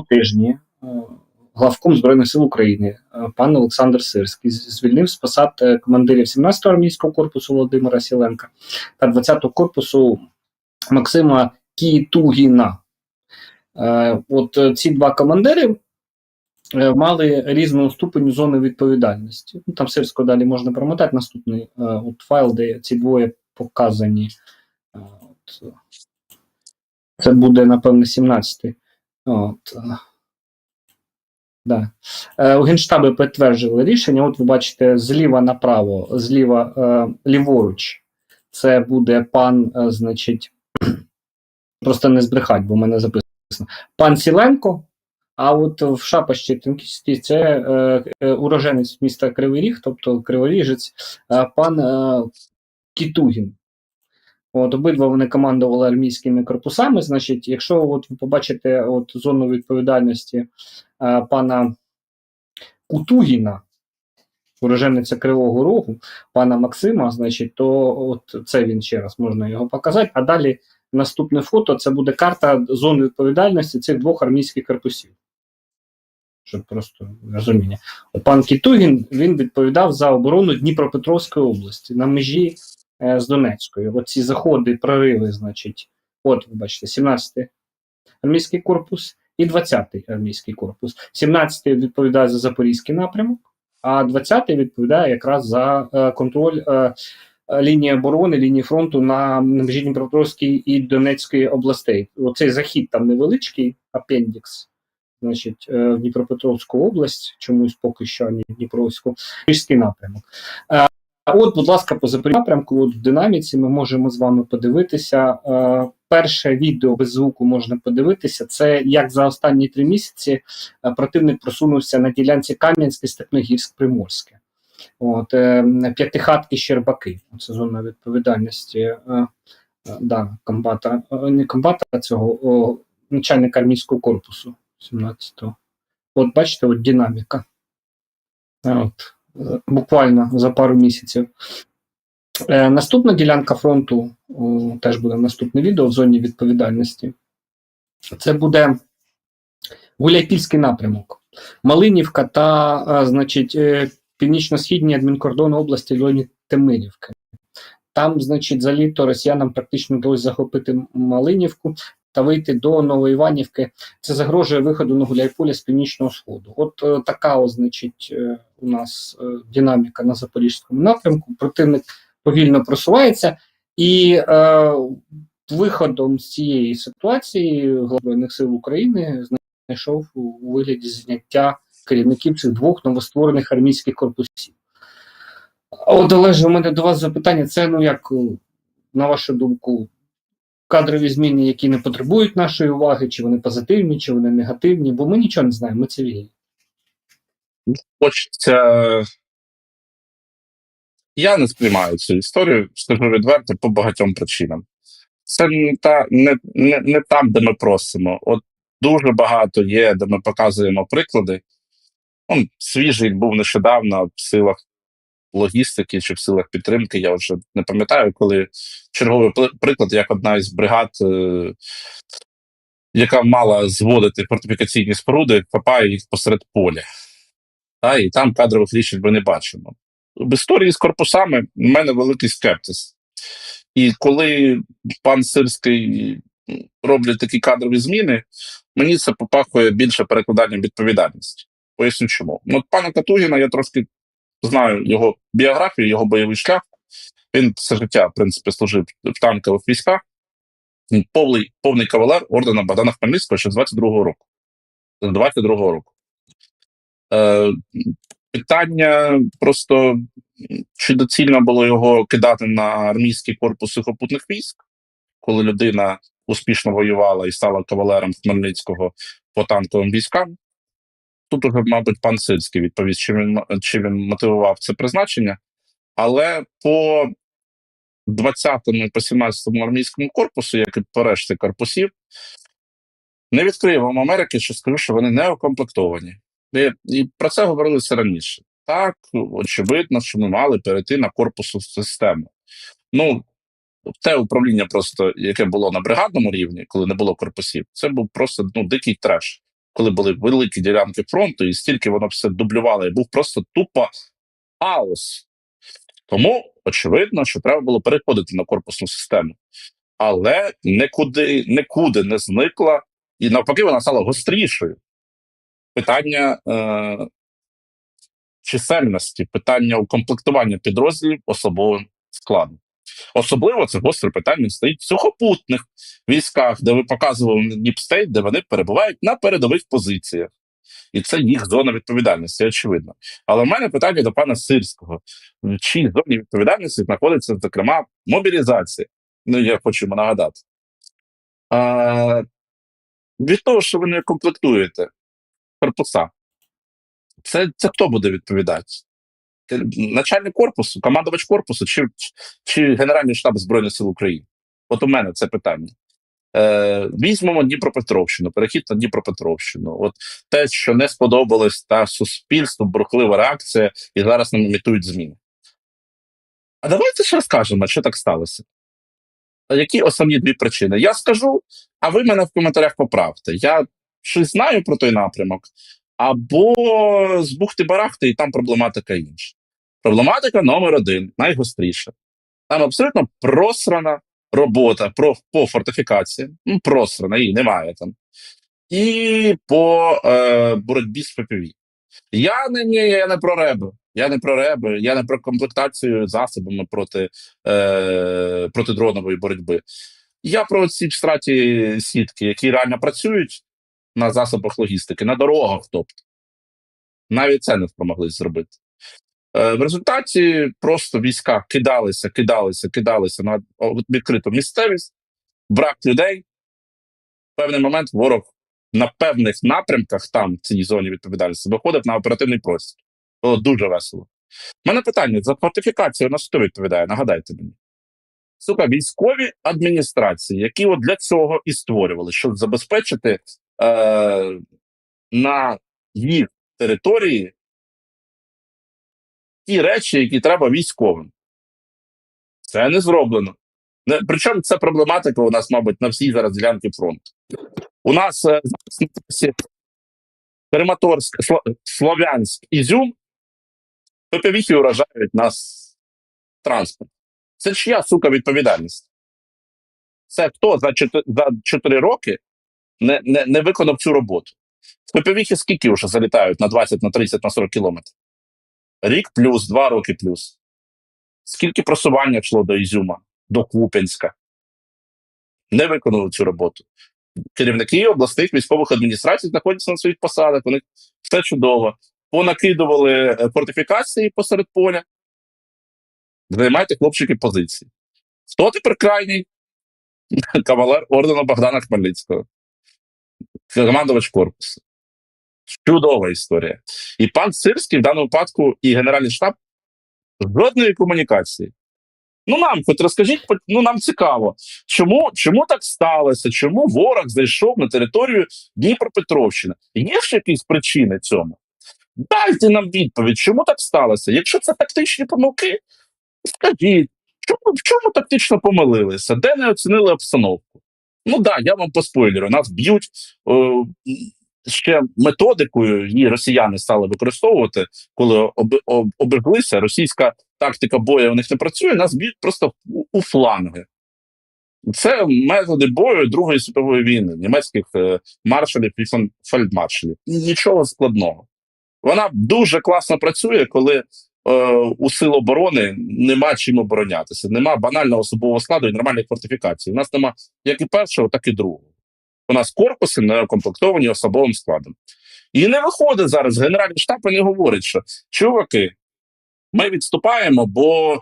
тижні е, главком Збройних сил України е, пан Олександр Сирський звільнив з посад е, командирів 17-го армійського корпусу Володимира Сіленка та 20-го корпусу Максима Кітугіна. От ці два командири мали різну ступень зони відповідальності. Ну, там Сирського далі можна промотати наступний е, от файл, де ці двоє показані. От, це буде, напевно, 17-й. От. Да. Е, У Генштабі підтверджували рішення. От ви бачите, зліва направо, зліва е, ліворуч. Це буде пан, е, значить, просто не збрехать, бо в мене записано. Пан Сіленко. А от в шапочці тонкісті це е, е, уроженець міста Кривий Ріг, тобто Криворіжець, е, пан е, Кітугін. От обидва вони командували армійськими корпусами. Значить, якщо от ви побачите от зону відповідальності е, пана Кутугіна, уроженця Кривого Рогу, пана Максима, значить, то от це він ще раз можна його показати. А далі наступне фото це буде карта зон відповідальності цих двох армійських корпусів. Щоб просто розуміння. Пан Кітугін він відповідав за оборону Дніпропетровської області на межі з Донецькою. Оці заходи, прориви, значить, от ви бачите, 17-й армійський корпус і 20-й армійський корпус. 17-й відповідає за Запорізький напрямок, а 20-й відповідає якраз за е, контроль е, е, лінії оборони, лінії фронту на межі Дніпропетровської і Донецької областей. Оцей захід там невеличкий апендікс. Значить, е, в Дніпропетровську область, чомусь поки що не в Дніпровську, Рижський напрямок. От, будь ласка, по напрямку, от в динаміці ми можемо з вами подивитися. Е, перше відео без звуку можна подивитися. Це як за останні три місяці е, противник просунувся на ділянці Кам'янське, Степногірськ, Приморське. От, е, п'ятихатки Щербаки. Це зона відповідальності да, комбата, не комбата, а цього о, начальника армійського корпусу 17-го. От бачите, от динаміка. От, буквально за пару місяців. Е, наступна ділянка фронту теж буде наступне відео в зоні відповідальності. Це буде Гуляйпільський напрямок, Малинівка та, е, значить, е, північно-східні адмінкордони області Льоні Темирівки. Там, значить, за літо росіянам практично вдалося захопити Малинівку та вийти до Новоіванівки. Це загрожує виходу на Гуляйполі з північного сходу. От е, така, значить, е, у нас е, динаміка на запорізькому напрямку. Противник повільно просувається, і виходом з цієї ситуації Глава Збройних сил України знайшов у вигляді зняття керівників цих двох новостворених армійських корпусів. От Олеже, у мене до вас запитання: це ну як на вашу думку, кадрові зміни, які не потребують нашої уваги, чи вони позитивні, чи вони негативні, бо ми нічого не знаємо, ми цивільні. Хочеться. Я не сприймаю цю історію, скажу відверто, по багатьом причинам. Це не, та, не, не, не там, де ми просимо. От дуже багато є, де ми показуємо приклади. Он свіжий був нещодавно в силах логістики чи в силах підтримки. Я вже не пам'ятаю, коли черговий приклад, як одна із бригад, е, яка мала зводити фортифікаційні споруди, копає їх посеред поля. Та, і там кадрових рішень ми не бачимо. В історії з корпусами в мене великий скептиз. І коли пан Сирський роблять такі кадрові зміни, мені це попахує більше перекладанням відповідальності. Поясню чому. Ну, от пана Катугіна я трошки знаю його біографію, його бойовий шлях. Він все життя, в принципі, служив в танкових військах. Повний, повний кавалер ордена Богдана Хмельницького ще з 22-го року. З 22-го року. Е, питання просто чи доцільно було його кидати на армійський корпус сухопутних військ, коли людина успішно воювала і стала кавалером Хмельницького по танковим військам. Тут уже, мабуть, пан Сильський відповість, чи він, чи він мотивував це призначення. Але по 20-му і по 17-му армійському корпусу, як і по решті корпусів, не відкрию вам Америки, що скажу, що вони не укомплектовані. І, і про це говорилося раніше. Так, очевидно, що ми мали перейти на корпусу систему. Ну, те управління, просто яке було на бригадному рівні, коли не було корпусів, це був просто ну, дикий треш. Коли були великі ділянки фронту, і стільки воно все дублювало, і був просто тупо хаос. Тому очевидно, що треба було переходити на корпусну систему. Але нікуди, нікуди не зникла, і навпаки, вона стала гострішою. Питання е, чисельності, питання укомплектування підрозділів особовим складом. Особливо це гостре питання стоїть в сухопутних військах, де ви показували Діпстейт, де вони перебувають на передових позиціях. І це їх зона відповідальності, очевидно. Але в мене питання до пана Сирського: в чій зоні відповідальності знаходиться, зокрема, мобілізація. Ну, я хочу йому нагадати. А, від того, що ви не комплектуєте корпуса, це, це хто буде відповідати? Начальник корпусу, командувач корпусу чи, чи Генеральний штаб Збройних сил України? От у мене це питання. Е, візьмемо Дніпропетровщину, перехід на Дніпропетровщину. От те, що не сподобалось та суспільству, бурхлива реакція, і зараз нам імітують зміни. А давайте ще розкажемо, що так сталося. Які основні дві причини? Я скажу, а ви мене в коментарях поправте. Я щось знаю про той напрямок, або з бухти-барахти, і там проблематика інша. Проблематика номер один, найгостріша. Там абсолютно просрана робота про, по фортифікації. Ну, просрана, її немає там. І по е, боротьбі з ППВ. Я не, ні, я не про реби. Я не про реби, я не про комплектацію засобами проти, е, протидронової боротьби. Я про ці страті сітки, які реально працюють на засобах логістики, на дорогах, тобто. Навіть це не спромоглись зробити. Е, В результаті просто війська кидалися, кидалися, кидалися на відкриту місцевість, брак людей. В певний момент ворог на певних напрямках, там, в цій зоні відповідальності, виходив на оперативний простір. Було дуже весело. У мене питання: за фортифікацію на що відповідає? Нагадайте мені. Сука, військові адміністрації, які от для цього і створювали, щоб забезпечити е, на їх території ті речі, які треба військовим. Це не зроблено. Не, причому ця проблематика у нас, мабуть, на всій зараз ділянці фронту. У нас е, Краматорськ, Сло- Слов'янськ, Ізюм, ППВІхи уражають нас транспорт. Це чия, сука, відповідальність? Це хто за 4, за 4 роки не, не, не виконав цю роботу? ППВІхи скільки вже залітають на 20, на 30, на 40 кілометрів? Рік плюс, два роки плюс. Скільки просування йшло до Ізюма, до Куп'янська? Не виконали цю роботу. Керівники обласних військових адміністрацій знаходяться на своїх посадах, у них все чудово. Понакидували е, фортифікації посеред поля. Займайте хлопчики позиції. Хто тепер крайній? Кавалер ордена Богдана Хмельницького. Командувач корпусу. Чудова історія. І пан Сирський в даному випадку і Генеральний штаб жодної комунікації. Ну нам хоч розкажіть, ну нам цікаво, чому, чому так сталося? Чому ворог зайшов на територію Дніпропетровщини? Є ще якісь причини цьому? Дайте нам відповідь, чому так сталося? Якщо це тактичні помилки, скажіть, чому, в чому тактично помилилися? Де не оцінили обстановку? Ну да, я вам поспойлерю, нас б'ють е, ще методикою, її росіяни стали використовувати, коли об, об, оберглися, російська тактика бою у них не працює, нас б'ють просто у, у фланги. Це методи бою Другої світової війни, німецьких е, маршалів і фельдмаршалів. Нічого складного. Вона дуже класно працює, коли у сил оборони нема чим оборонятися, нема банального особового складу і нормальних фортифікацій. У нас нема як і першого, так і другого. У нас корпуси не укомплектовані особовим складом. І не виходить зараз Генеральний штаб і не говорить, що чуваки, ми відступаємо, бо,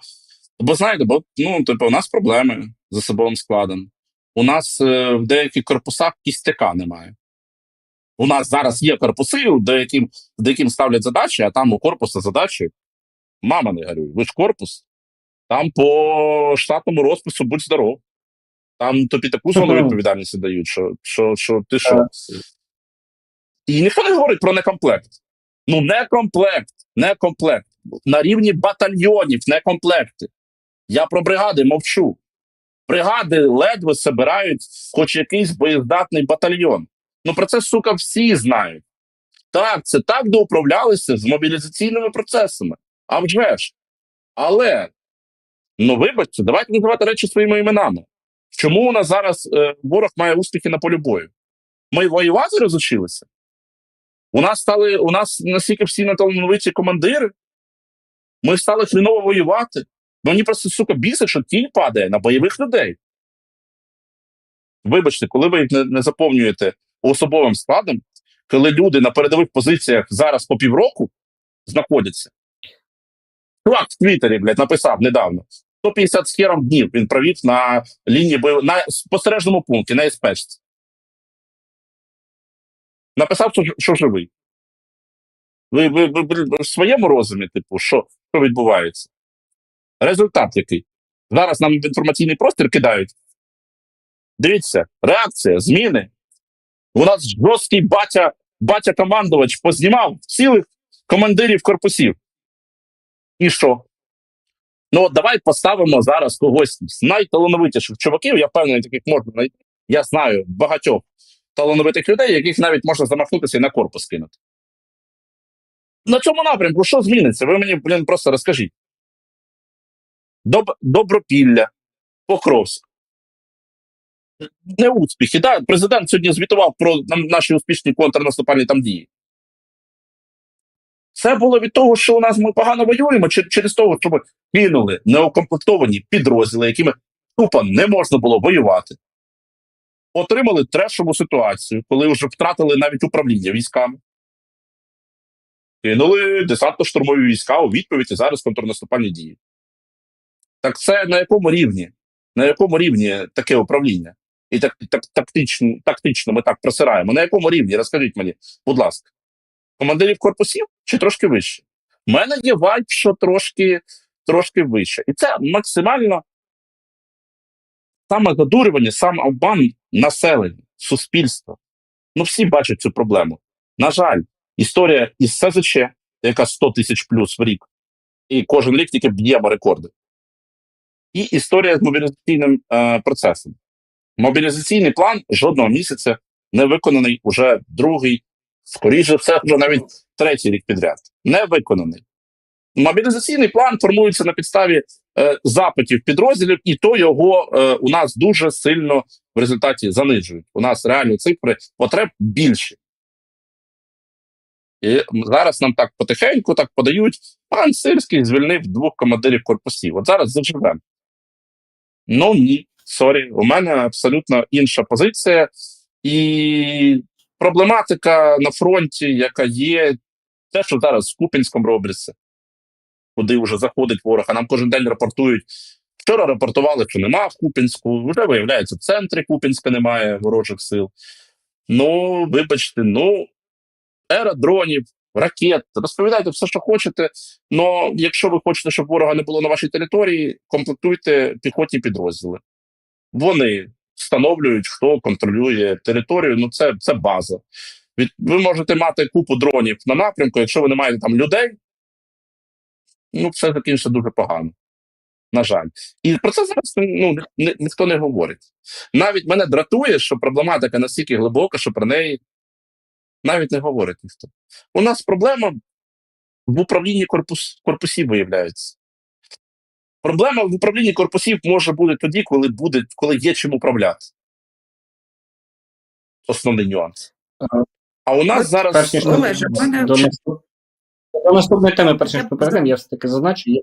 бо знаєте, бо ну, типу, у нас проблеми з особовим складом. У нас е, в деяких корпусах кістяка немає. У нас зараз є корпуси, де яким, де яким ставлять задачі, а там у корпусу задачі. Мама не горюй, ви ж корпус. Там по штатному розпису будь здоров. Там тобі таку зону Мгм. відповідальності дають, що, що, що ти що. І ніхто не говорить про некомплект. Ну, некомплект, некомплект. На рівні батальйонів некомплекти. Я про бригади мовчу. Бригади ледве збирають хоч якийсь боєздатний батальйон. Ну про це, сука, всі знають. Так, це так доуправлялися з мобілізаційними процесами. А вже ж. Але, ну вибачте, давайте називати речі своїми іменами. Чому у нас зараз е, ворог має успіхи на полі бою? Ми воювати розучилися? У нас стали, у нас настільки всі наталановиті командири. Ми стали хреново воювати. Ну, Мені просто, сука, бісить, що тінь падає на бойових людей. Вибачте, коли ви їх не, не заповнюєте особовим складом, коли люди на передових позиціях зараз по півроку знаходяться. Чувак в Твіттері, блядь, написав недавно. 150 з хером днів він провів на лінії бойових на спостережному пункті, на СПшці. Написав, що живий. Ви, ви, ви, ви в своєму розумі, типу, що, що відбувається? Результат який? Зараз нам в інформаційний простір кидають. Дивіться, реакція, зміни. У нас жорсткий батя, батя командувач познімав цілих командирів корпусів. І що? Ну, давай поставимо зараз когось з найталановитіших чуваків. Я впевнений, таких можна знайти. Я знаю багатьох талановитих людей, яких навіть можна замахнутися і на корпус кинути. На цьому напрямку що зміниться? Ви мені, блін, просто розкажіть. Доб... Добропілля, Покровськ. Не успіхи. Да, президент сьогодні звітував про наші успішні контрнаступальні там дії. Це було від того, що у нас ми погано воюємо, чи через того, що ми кинули неукомплектовані підрозділи, якими тупо не можна було воювати. Отримали трешову ситуацію, коли вже втратили навіть управління військами. Кинули десантно-штурмові війська у відповідь і зараз контрнаступальні дії. Так це на якому рівні? На якому рівні таке управління? І так, так, тактично, тактично ми так просираємо. На якому рівні? Розкажіть мені, будь ласка. Командирів корпусів чи трошки вище? У мене є вайб, що трошки, трошки вище. І це максимально саме задурювання, сам обман населення, суспільства. Ну, всі бачать цю проблему. На жаль, історія із СЗЧ, яка 100 тисяч плюс в рік, і кожен рік тільки б'ємо рекорди. І історія з мобілізаційним е, процесом. Мобілізаційний план жодного місяця не виконаний уже другий, скоріше все, вже навіть третій рік підряд. Не виконаний. Мобілізаційний план формується на підставі е, запитів підрозділів, і то його е, у нас дуже сильно в результаті занижують. У нас реальні цифри потреб більші. І зараз нам так потихеньку так подають. Пан Сирський звільнив двох командирів корпусів. От зараз заживемо. Ну ні, сорі, у мене абсолютно інша позиція. І проблематика на фронті, яка є, те, що зараз з Купінськом робиться, куди вже заходить ворог, а нам кожен день рапортують. Вчора рапортували, що нема в Купінську, вже виявляється, в центрі Купінська немає ворожих сил. Ну, вибачте, ну, ера дронів, ракет, розповідайте все, що хочете. але якщо ви хочете, щоб ворога не було на вашій території, комплектуйте піхотні підрозділи. Вони встановлюють, хто контролює територію. Ну, це, це база. Від, ви можете мати купу дронів на напрямку, якщо ви не маєте там людей, ну, все закінчиться дуже погано. На жаль. І про це зараз ну, ні, ніхто не говорить. Навіть мене дратує, що проблематика настільки глибока, що про неї навіть не говорить ніхто. У нас проблема в управлінні корпус, корпусів виявляється. Проблема в управлінні корпусів може бути тоді, коли буде, коли є чим управляти. Основний нюанс. Ага. А у нас От, зараз перш ніж е, Олеже, мене до, наступ... до наступної теми, перш ніж Я перейдемо, я все таки зазначу. Є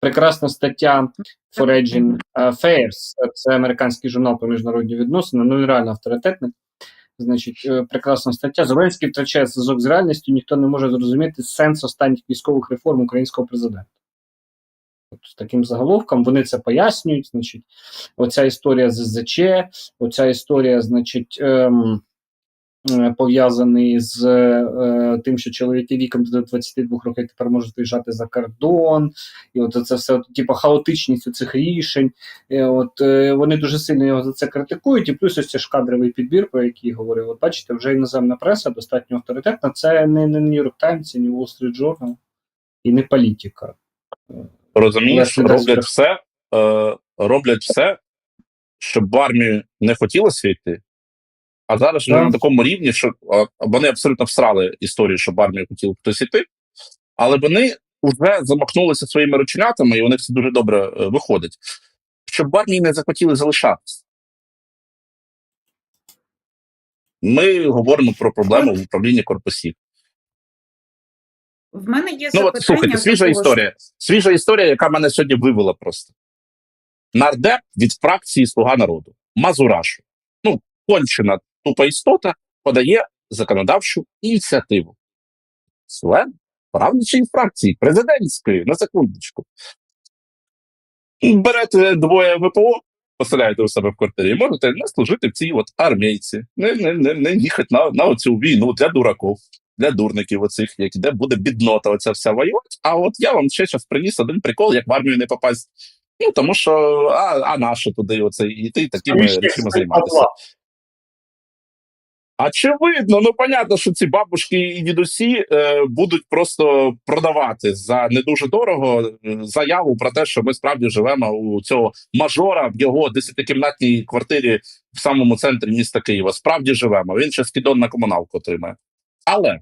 прекрасна стаття Foreign Affairs, це американський журнал про міжнародні відносини, ну він реально авторитетний. Значить, е, прекрасна стаття. Зеленський втрачає зв'язок з реальністю, ніхто не може зрозуміти сенс останніх військових реформ українського президента. З таким заголовком вони це пояснюють. Значить, оця історія з СЗЧ, оця історія, значить, ем, е, пов'язаний з е, тим, що чоловіки віком до 22 років тепер можуть виїжджати за кордон, і от це все, типу, хаотичність цих рішень. І от е, вони дуже сильно його за це критикують. І плюс ось цей ж кадровий підбір, про який я говорив. От бачите, вже іноземна преса достатньо авторитетна. Це не, York Times, не Wall Street Journal і не політика. Розумієш, роблять все, е, роблять все, щоб в армію не хотілося йти, А зараз Да. на такому рівні, що вони абсолютно всрали історію, щоб в армію хотів хтось іти, але вони вже замахнулися своїми рученятами, і у них все дуже добре е, виходить. Щоб в армії не захотіли залишатися. Ми говоримо про проблему в управлінні корпусів. В мене є Ну запитання. от слухайте, свіжа історія. Свіжа історія, яка мене сьогодні вивела просто. Нардеп від фракції Слуга народу. Мазурашу. Ну, кончена тупа істота подає законодавчу ініціативу. Член правлячої фракції, президентської, на секундочку. Берете двоє ВПО, поселяєте у себе в квартирі, і можете не служити в цій от армійці, не, не, не, не їхати на, на оцю війну для дураків, для дурників оцих, як де буде біднота оця вся воювати. А от я вам ще зараз приніс один прикол, як в армію не попасть. Ну, тому що, а, а наше туди оце йти такими речами займатися. Очевидно, ну понятно, що ці бабушки і дідусі е, будуть просто продавати за не дуже дорого е, заяву про те, що ми справді живемо у цього мажора в його десятикімнатній квартирі в самому центрі міста Києва. Справді живемо. Він ще скидон на комуналку отримає. Але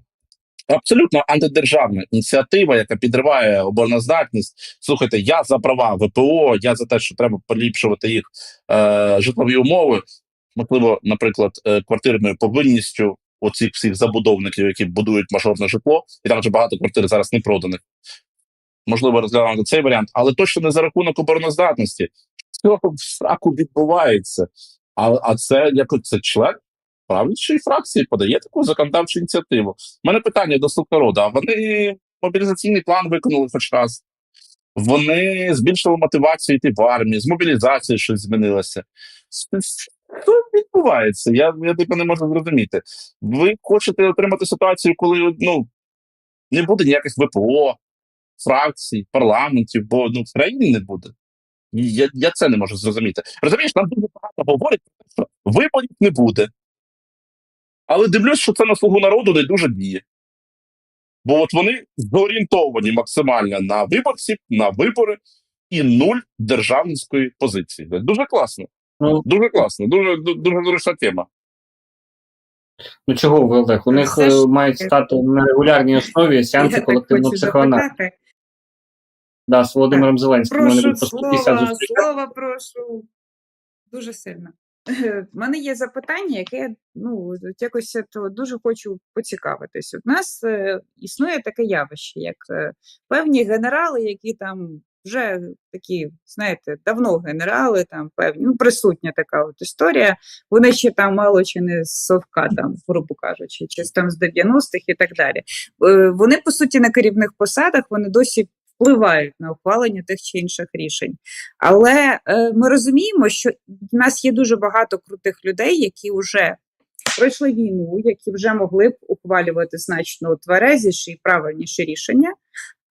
абсолютно антидержавна ініціатива, яка підриває обороноздатність. Слухайте, я за права ВПО, я за те, що треба поліпшувати їх е, житлові умови можливо, наприклад, е, квартирною повинністю оцих всіх забудовників, які будують мажорне житло, і там вже багато квартир зараз не проданих. Можливо, розглянути цей варіант, але точно не за рахунок обороноздатності. Що в сраку відбувається? А, а це як це член правлячої фракції подає таку законодавчу ініціативу. У мене питання до слуг народу, а вони мобілізаційний план виконали хоч раз. Вони збільшили мотивацію йти в армію, з мобілізацією щось змінилося. Що відбувається? Я, я типу не можу зрозуміти. Ви хочете отримати ситуацію, коли ну, не буде ніяких ВПО, фракцій, парламентів, бо ну, в країні не буде. Я, я це не можу зрозуміти. Розумієш, нам дуже багато говорять, що виборів не буде. Але дивлюсь, що це на слугу народу не дуже діє. Бо от вони зорієнтовані максимально на виборців, на вибори і нуль державницької позиції. Дуже класно. Ну, Дуже класно, дуже дуже, зручна тема. ну чого ви, Олег? У них ж е, мають стати на регулярній основі сеанси колективного психоаналізу. Да, з Володимиром Зеленським. Прошу 150 слова, слова прошу. Дуже сильно. В мене є запитання, яке ну якось то дуже хочу поцікавитись. У нас е, існує таке явище, як е, певні генерали, які там вже такі, знаєте, давно генерали, там певні, ну присутня така от історія. Вони ще там мало чи не з совка, там, грубо кажучи, чи там з 90-х і так далі. Е, Вони по суті на керівних посадах, вони досі впливають на ухвалення тих чи інших рішень. Але е, ми розуміємо, що в нас є дуже багато крутих людей, які вже пройшли війну, які вже могли б ухвалювати значно тверезіші і правильніші рішення.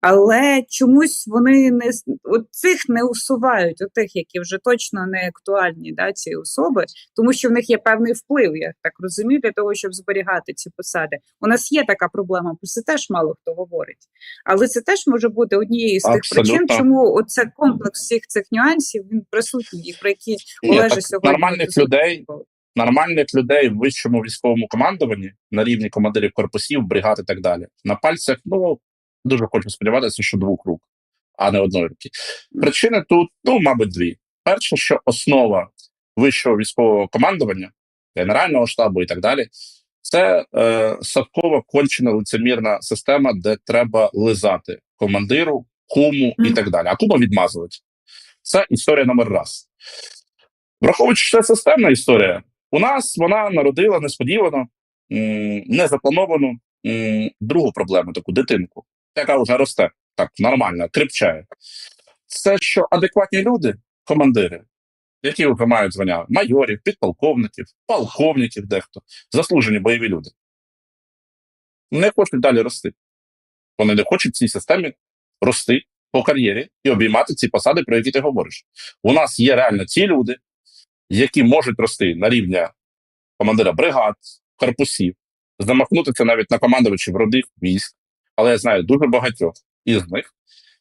Але чомусь вони не от цих не усувають, от тих, які вже точно не актуальні, да, ці особи, тому що в них є певний вплив, я так розумію, для того, щоб зберігати ці посади. У нас є така проблема, про це теж мало хто говорить. Але це теж може бути однією з тих причин, Абсолютно. чому оце комплекс всіх цих нюансів він присутній, і про які Ні, сьогодні нормальних людей, нормальних людей в вищому військовому командуванні на рівні командирів корпусів, бригад і так далі. На пальцях, ну дуже хочу сподіватися, що двох рук, а не одної руки. Причини тут, ну, мабуть, дві. Перше, що основа вищого військового командування, генерального штабу і так далі, це е, садкова кончена лицемірна система, де треба лизати командиру, куму і так далі. А кума відмазувати. Це історія номер раз. Враховуючи, що це системна історія, у нас вона народила несподівано, м, незаплановану м, другу проблему, таку дитинку, яка вже росте так нормально, кріпчає. Це що адекватні люди, командири, які вже мають звання майорів, підполковників, полковників, дехто, заслужені бойові люди, не хочуть далі рости. Вони не хочуть в цій системі рости по кар'єрі і обіймати ці посади, про які ти говориш. У нас є реально ті люди, які можуть рости на рівня командира бригад, корпусів, замахнутися навіть на командувачів родих військ. Але я знаю дуже багатьох із них,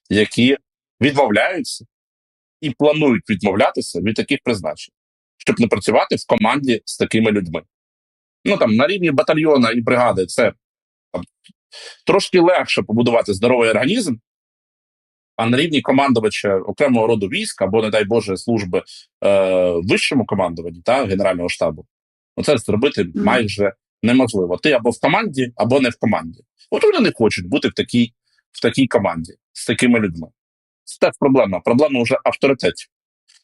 які відмовляються і планують відмовлятися від таких призначень, щоб не працювати в команді з такими людьми. Ну там на рівні батальйона і бригади це там, трошки легше побудувати здоровий організм, а на рівні командувача окремого роду військ або, не дай Боже, служби е, вищому командуванні та Генерального штабу, ну це зробити майже неможливо. Ти або в команді, або не в команді. От вони не хочуть бути в такій, в такій команді з такими людьми. Це теж проблема. Проблема вже авторитетів.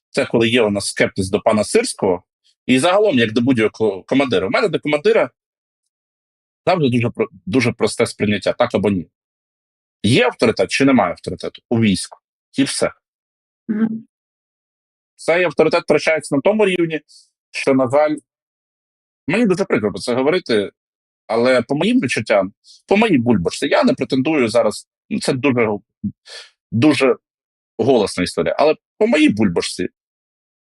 Це коли є у нас скептиз до пана Сирського, і загалом, як до будь-якого командира. У мене до командира завжди дуже, дуже просте сприйняття, так або ні. Є авторитет чи немає авторитету у війську? І все. Цей авторитет втрачається на тому рівні, що, на жаль, мені дуже прикро про це говорити, але по моїм відчуттям, по моїй бульбашці, я не претендую зараз. ну, Це дуже, дуже голосна історія. Але по моїй бульбашці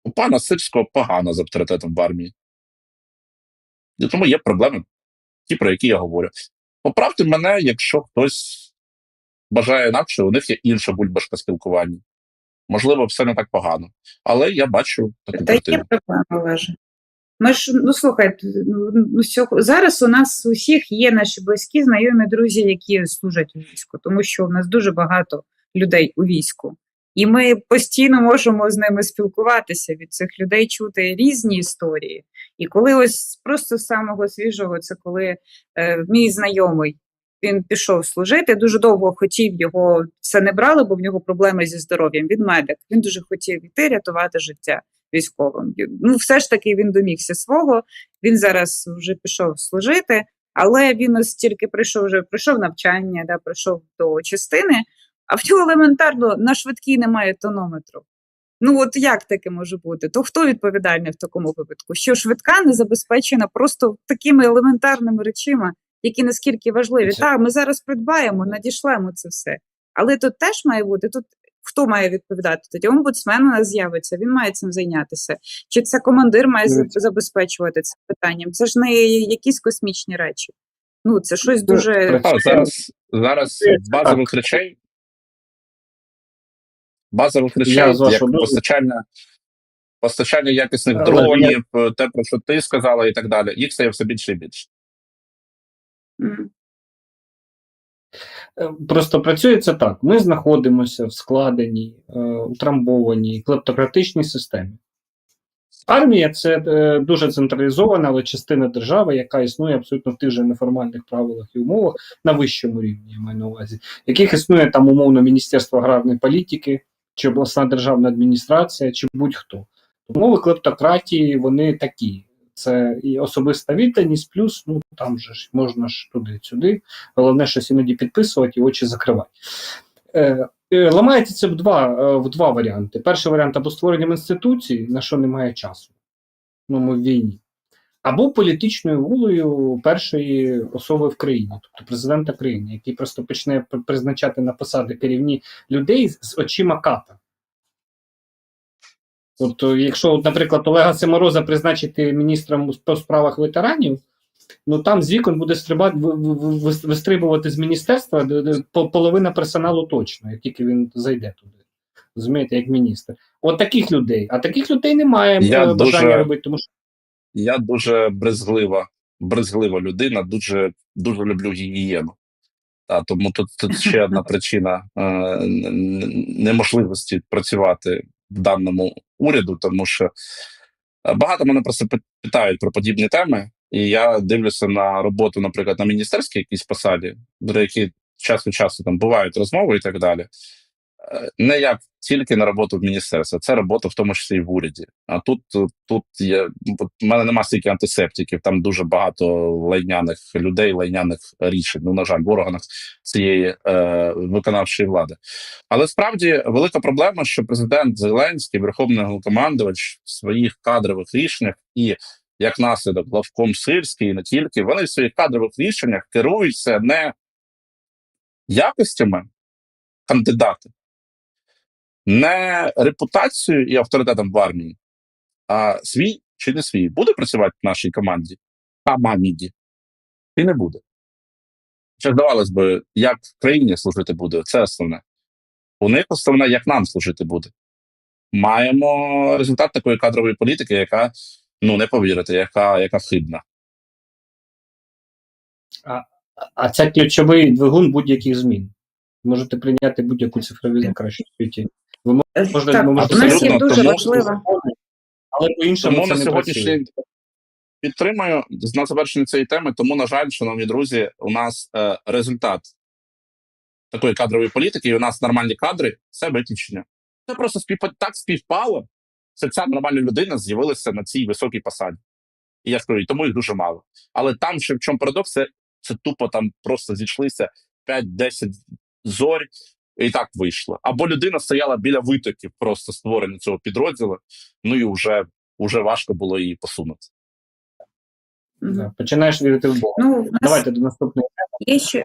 у пана Сирського погано з авторитетом в армії. І тому є проблеми, ті, про які я говорю. Поправте мене, якщо хтось бажає інакше, у них є інша бульбашка спілкування. Можливо, все не так погано. Але я бачу таку Та є проблема, Олеже. Ми ж, ну слухай, ну, ну, зараз у нас у всіх є наші близькі, знайомі друзі, які служать у війську, тому що у нас дуже багато людей у війську. І ми постійно можемо з ними спілкуватися від цих людей, чути різні історії. І коли ось просто самого свіжого, це коли е, мій знайомий він пішов служити, дуже довго хотів його все не брали, бо в нього проблеми зі здоров'ям. Він медик. Він дуже хотів йти рятувати життя військовим. Ну, все ж таки він домігся свого. Він зараз вже пішов служити, але він ось тільки прийшов вже пройшов навчання, да, прийшов до частини, а в нього елементарно на швидкій немає тонометру. Ну от як таке може бути? То хто відповідальний в такому випадку? Що швидка не забезпечена просто такими елементарними речима, які наскільки важливі. Це- Так, ми зараз придбаємо, надішлемо це все. Але тут теж має бути тут. Хто має відповідати? Тоді омбудсмен у нас з'явиться, він має цим зайнятися. Чи це командир має Дивіться. забезпечувати цим питанням? Це ж не якісь космічні речі. Ну, це щось Ну, дуже. працює. Зараз, зараз з базових речей. Базових речей, Я як постачання, постачання якісних Але дронів, те, про що ти сказала, і так далі. Їх стає все більше і більше. М. Е, Просто працює це так. Ми знаходимося в складеній, е, утрамбованій клептократичній системі. Армія це е, дуже централізована, але частина держави, яка існує абсолютно в тих же неформальних правилах і умовах на вищому рівні, я маю на увазі, яких існує там умовно Міністерство аграрної політики, чи обласна державна адміністрація, чи будь-хто. Умови клептократії вони такі. Це і особиста відданість, плюс ну там же ж можна ж туди-сюди. Головне, щось іноді підписувати і очі закривати. Е, е, ламається це в два, е, в два варіанти. Перший варіант або створенням інституцій, на що немає часу. Ну, ми в війні. Або політичною волею першої особи в країні, тобто президента країни, який просто почне призначати на посади керівні людей з очима ката. Тобто, якщо, наприклад, Олега Семороза призначити міністром по справах ветеранів, ну там з вікон буде стрибати, ви- ви- ви- вистрибувати з міністерства половина персоналу точно, як тільки він зайде туди. Розумієте, як міністр. От таких людей. А таких людей немає Я е, бажання дуже- робити, тому що Я дуже брезглива, брезглива людина, дуже, дуже люблю гігієну. Та, тому тут, тут ще одна причина е, неможливості працювати даному уряду, тому що е, багато мене просто питають про подібні теми, і я дивлюся на роботу, наприклад, на міністерській якійсь посаді, про які час від часу там бувають розмови і так далі. Е, Не як тільки на роботу в міністерстві, це робота в тому числі і в уряді. А тут, тут є от в мене немає стільки антисептиків, там дуже багато лайняних людей, лайняних рішень. Ну, на жаль, в органах цієї е, виконавчої влади. Але справді велика проблема, що президент Зеленський, верховний головнокомандувач в своїх кадрових рішеннях і як наслідок главком Сирський, і не тільки вони в своїх кадрових рішеннях керуються не якостями кандидата, не репутацією і авторитетом в армії, а свій чи не свій буде працювати в нашій команді, команді, і не буде. Що здавалось би, як в країні служити буде, це основне. У них основне, як нам служити буде. Маємо результат такої кадрової політики, яка, ну не повірите, яка, яка хибна. А це ключовий двигун будь-яких змін. Можете прийняти будь-яку цифровізм краще в світі. Е, Можна- так, ми у нас є дуже важлива. Але по-іншому на сьогоднішній працює. підтримую на завершення цієї теми. Тому, на жаль, шановні друзі, у нас е, результат такої кадрової політики, і у нас нормальні кадри це виключення. Це просто спів... так співпало. Це ця нормальна людина з'явилася на цій високій посаді. І я скажу, і тому їх дуже мало. Але там, ще в чому парадокс, це, це тупо там просто зійшлися 5-10 зорь, і так вийшло. Або людина стояла біля витоків просто створення цього підрозділу, ну і вже, вже важко було її посунути. Починаєш вірити в Бога. Ну, Давайте до наступної. є ще